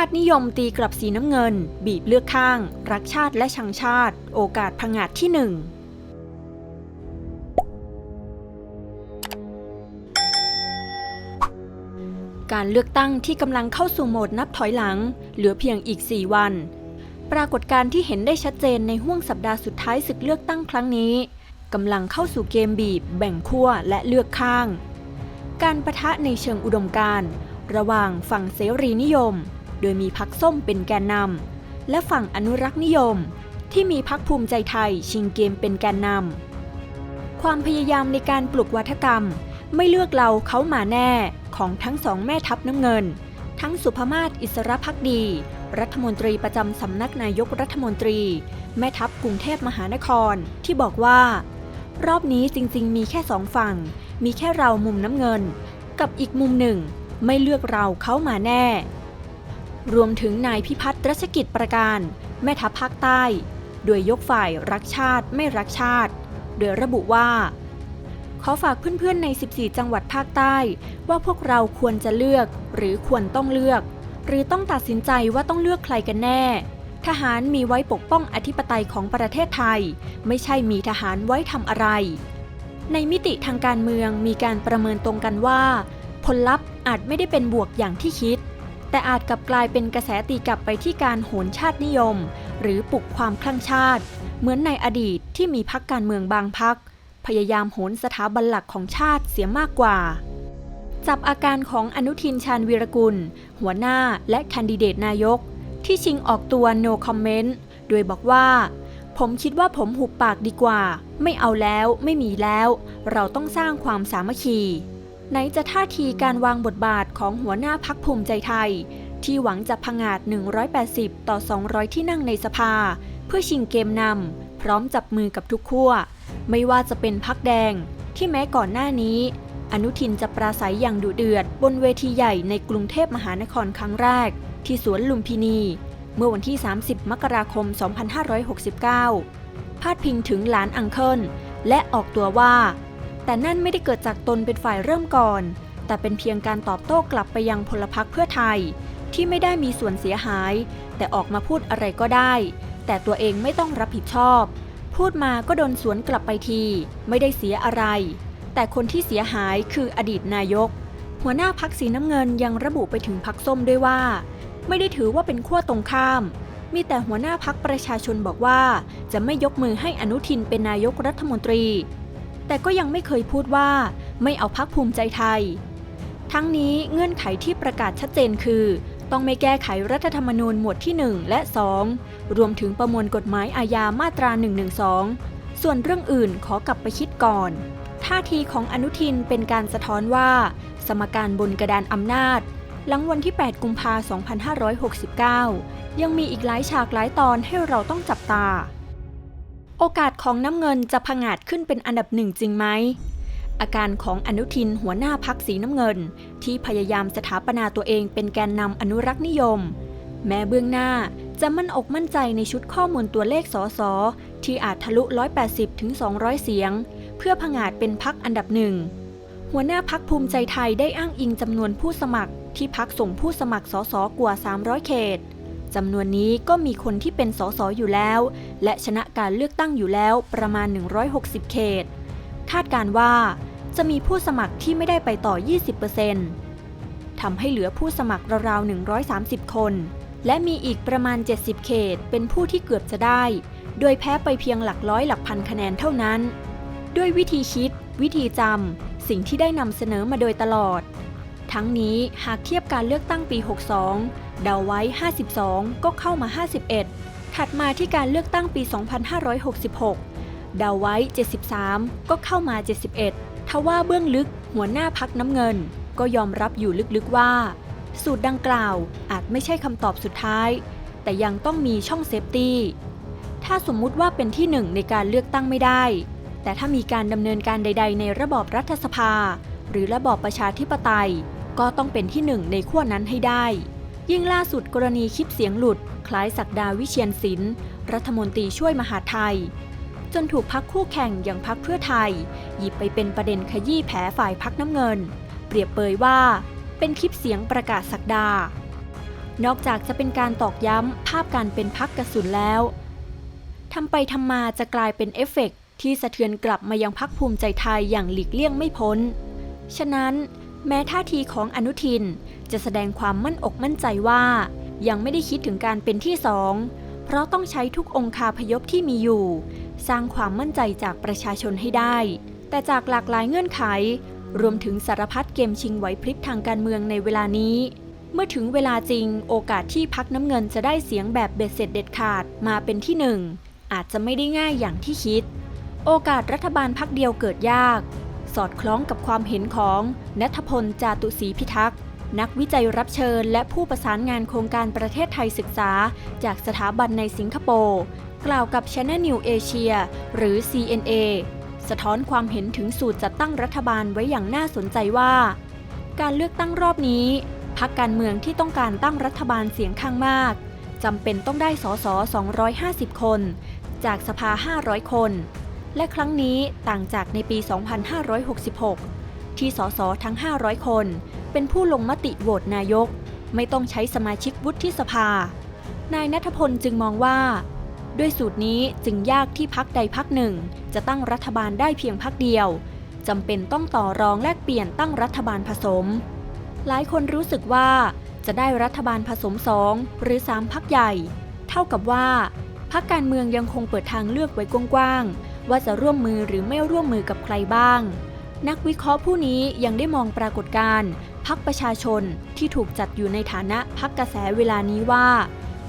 าตินิยมตีกลับสีน้ำเงิน บีบเลือกข้าง รักชาติและชังชาติ โอกาสพังอาจที่หนึ่งการเลือกตั้งที่กำลังเข้าสู่โหมดนับถอยหลัง เหลือเพียงอีก 4 วัน ปรากฏการณ์ที่เห็นได้ชัดเจนในห่วงสัปดาห์สุดท้ายศึกเลือกตั้งครั้งนี้กำลังเข้าสู่เกมบีบ แบ่งขั้วและเลือกข้าง การประทะในเชิงอุดมการณ์ระหว่างฝั่งเสรีนิยม โดยมีพักส้มเป็นแกนนำและฝั่งอนุรักษ์นิยม ที่มีพักภูมิใจไทยชิงเกมเป็นแกนนำความพยายามในการปลุกวัฒกรรม ไม่เลือกเราเขามาแน่ของทั้งสองแม่ทัพน้ำเงิน ทั้งสุภมาศอิสรพักดี รัฐมนตรีประจำสำนักนายกรัฐมนตรี แม่ทัพกรุงเทพมหานครที่บอกว่า รอบนี้จริงๆ มีแค่สองฝั่ง มีแค่เรามุมน้ำเงิน กับอีกมุมหนึ่ง ไม่เลือกเราเขามาแน่ รวมถึงนายพิพัฒน์รัชกิจประการ แม่ทัพภาคใต้ โดยยกฝ่ายรักชาติไม่รักชาติ โดยระบุว่า ขอฝากเพื่อนๆใน 14 จังหวัดภาคใต้ ว่าพวกเราควรจะเลือกหรือควรต้องเลือก หรือต้องตัดสินใจว่าต้องเลือกใครกันแน่ ทหารมีไว้ปกป้องอธิปไตยของประเทศไทย ไม่ใช่มีทหารไว้ทำอะไร ในมิติทางการเมืองมีการประเมินตรงกันว่า ผลลัพธ์อาจไม่ได้เป็นบวกอย่างที่คิด แต่อาจกลับกลายเป็นกระแสตีกลับไปที่การโหนชาตินิยม หรือปลุกความคลั่งชาติ เหมือนในอดีตที่มีพักการเมืองบางพัก พยายามโหนสถาบันหลักของชาติเสียมากกว่า จับอาการของอนุทินชาญวีรกุล หัวหน้าและแคนดิเดตนายก ที่ชิงออกตัว no comment โดยบอกว่า ผมคิดว่าผมหุบปากดีกว่า ไม่เอาแล้ว ไม่มีแล้ว เราต้องสร้างความสามัคคี ไหนจะท่าทีการวางบทบาทของหัวหน้าพักภูมิใจไทย ที่หวังจะพงาด180 ต่อ 200 ที่นั่งในสภา เพื่อชิงเกมนำพร้อมจับมือกับทุกขั้ว ไม่ว่าจะเป็นพักแดง ที่แม้ก่อนหน้านี้ อนุทินจะปราศัยอย่างดุเดือด บนเวทีใหญ่ในกรุงเทพมหานครครั้งแรก ที่สวนลุมพินี เมื่อวันที่ 30 มกราคม 2569 พาดพิงถึงหลานอังเคิลและออกตัวว่า แต่นั่นไม่ได้เกิดจากตนเป็นฝ่ายเริ่มก่อน แต่เป็นเพียงการตอบโต้กลับไปยังพลพรรคเพื่อไทย ที่ไม่ได้มีส่วนเสียหาย แต่ออกมาพูดอะไรก็ได้ แต่ตัวเองไม่ต้องรับผิดชอบ พูดมาก็โดนสวนกลับไปที ไม่ได้เสียอะไร แต่คนที่เสียหายคืออดีตนายก หัวหน้าพักสีน้ำเงินยังระบุไปถึงพักส้มด้วยว่า ไม่ได้ถือว่าเป็นขั้วตรงข้าม มีแต่หัวหน้าพักประชาชนบอกว่า จะไม่ยกมือให้อนุทินเป็นนายกรัฐมนตรี แต่ก็ยังไม่เคยพูดว่าไม่เอาพักภูมิใจไทย ทั้งนี้เงื่อนไขที่ประกาศชัดเจนคือ ต้องไม่แก้ไขรัฐธรรมนูญหมวดที่ 1 และ 2 รวมถึงประมวลกฎหมายอาญามาตรา 112 ส่วนเรื่องอื่นขอกลับไปคิดก่อน ท่าทีของอนุทินเป็นการสะท้อนว่า สมการบนกระดานอำนาจ หลังวันที่ 8 กุมภา 2569 ยังมีอีกหลายฉากหลายตอนให้เราต้องจับตา โอกาสของน้ำเงินจะผงาดขึ้นเป็นอันดับหนึ่งจริงไหม อาการของอนุทินหัวหน้าพักสีน้ำเงิน ที่พยายามสถาปนาตัวเองเป็นแกนนำอนุรักษ์นิยม แม้เบื้องหน้าจะมั่นอกมั่นใจในชุดข้อมูลตัวเลขสอสอที่อาจทะลุ 180ถึง200 เสียง เพื่อผงาดเป็นพักอันดับหนึ่งหัวหน้าพักภูมิใจไทยได้อ้างอิงจำนวนผู้สมัคร ที่พักส่งผู้สมัครสสกว่า 300 เขต จำนวนนี้ก็มีคนที่เป็นสสอยู่แล้ว และชนะการเลือกตั้งอยู่แล้วประมาณ 160 เขต คาดการว่า จะมีผู้สมัครที่ไม่ได้ไปต่อ 20%ทำให้เหลือผู้สมัครราวๆ 130 คน และมีอีกประมาณ 70 เขต เป็นผู้ที่เกือบจะได้ โดยแพ้ไปเพียงหลักร้อยหลักพันคะแนนเท่านั้น ด้วยวิธีคิด วิธีจำสิ่งที่ได้นำเสนอมาโดยตลอด ทั้งนี้หากเทียบการเลือกตั้งปี 62 เดาไว้ 52 ก็เข้ามา 51 ถัดมาที่การเลือกตั้งปี 2566 เดาไว้ 73 ก็เข้ามา 71 ทว่าเบื้องลึกหัวหน้าพักน้ำเงิน ก็ยอมรับอยู่ลึกๆว่า สูตรดังกล่าวอาจไม่ใช่คำตอบสุดท้าย แต่ยังต้องมีช่องเซฟตี้ถ้าสมมุติว่าเป็นที่หนึ่งในการเลือกตั้งไม่ได้ แต่ถ้ามีการดำเนินการใด ๆ ในระบอบรัฐสภา หรือระบอบประชาธิปไตย ก็ต้องเป็นที่หนึ่งในขั้วนั้นให้ได้ ยิ่งล่าสุดกรณีคลิปเสียงหลุด คล้ายศักดาวิเชียนศิลป์รัฐมนตรีช่วยมหาไทย จนถูกพักคู่แข่งอย่างพักเพื่อไทย หยิบไปเป็นประเด็นขยี้แผลฝ่ายพักน้ำเงิน เปรียบเปยว่าเป็นคลิปเสียงประกาศศักดานอกจากจะเป็นการตอกย้ำภาพการเป็นพักกระสุนแล้วทำไปทำมาจะกลายเป็นเอฟเฟกต์ที่สะเทือนกลับมายังพักภูมิใจไทยอย่างหลีกเลี่ยงไม่พ้น ฉะนั้น แม้ท่าทีของอนุทินจะแสดงความมั่นอกมั่นใจว่า ยังไม่ได้คิดถึงการเป็นที่สองเพราะต้องใช้ทุกองคาพยพที่มีอยู่ สร้างความมั่นใจจากประชาชนให้ได้ แต่จากหลากหลายเงื่อนไข รวมถึงสารพัดเกมชิงไหวพริบทางการเมืองในเวลานี้ เมื่อถึงเวลาจริงโอกาสที่พักน้ำเงินจะได้เสียงแบบเบ็ดเสร็จเด็ดขาดมาเป็นที่หนึ่งอาจจะไม่ได้ง่ายอย่างที่คิด โอกาสรัฐบาลพักเดียวเกิดยาก สอดคล้องกับความเห็นของนัทพล จาตุศรีพิทักษ์นักวิจัยรับเชิญ และผู้ประสานงานโครงการประเทศไทยศึกษา จากสถาบันในสิงคโปร์กล่าวกับ Channel New Asia หรือ CNA สะท้อนความเห็นถึงสูตรจัดตั้งรัฐบาลไว้อย่างน่าสนใจว่า การเลือกตั้งรอบนี้พักการเมืองที่ต้องการตั้งรัฐบาลเสียงข้างมากจำเป็นต้องได้สส 250 คน จากสภา 500 คน และครั้งนี้ต่างจากในปี 2566 ที่สสทั้ง 500 คน เป็นผู้ลงมติโหวตนายก ไม่ต้องใช้สมาชิกวุฒิสภา นายนัทพลจึงมองว่า ด้วยสูตรนี้จึงยากที่พักใดพักหนึ่ง จะตั้งรัฐบาลได้เพียงพักเดียวจำเป็นต้องต่อรองแลกเปลี่ยนตั้งรัฐบาลผสม หลายคนรู้สึกว่าจะได้รัฐบาลผสมสองหรือสามพักใหญ่ เท่ากับว่าพักการเมืองยังคงเปิดทางเลือกไว้กว้างๆ ว่าจะร่วมมือหรือไม่ร่วมมือกับใครบ้าง นักวิเคราะห์ผู้นี้ยังได้มองปรากฏการณ์พักประชาชนที่ถูกจัดอยู่ในฐานะพักกระแสเวลานี้ว่า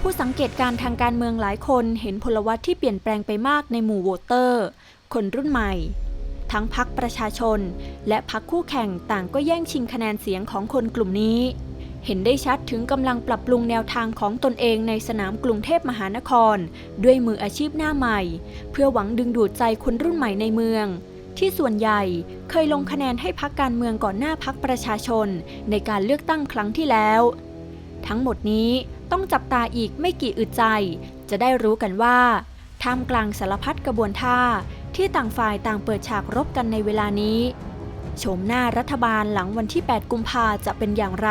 ผู้สังเกตการทางการเมืองหลายคนเห็นพลวัตที่เปลี่ยนแปลงไปมากในหมู่โหวตเตอร์ คนรุ่นใหม่ ทั้งพักประชาชน และพักคู่แข่งต่างก็แย่งชิงคะแนนเสียงของคนกลุ่มนี้ เห็นได้ชัดถึงกำลังปรับปรุงแนวทางของตนเองในสนามกรุงเทพมหานคร ด้วยมืออาชีพหน้าใหม่ เพื่อหวังดึงดูดใจคนรุ่นใหม่ในเมือง ที่ส่วนใหญ่เคยลงคะแนนให้พักการเมืองก่อนหน้าพักประชาชน ในการเลือกตั้งครั้งที่แล้ว ทั้งหมดนี้ต้องจับตาอีกไม่กี่อึดใจ จะได้รู้กันว่าท่ามกลางสารพัดกระบวนท่าที่ต่างฝ่ายต่างเปิดฉากรบกันในเวลานี้ โฉมหน้ารัฐบาลหลังวันที่ 8 กุมภาจะเป็นอย่างไร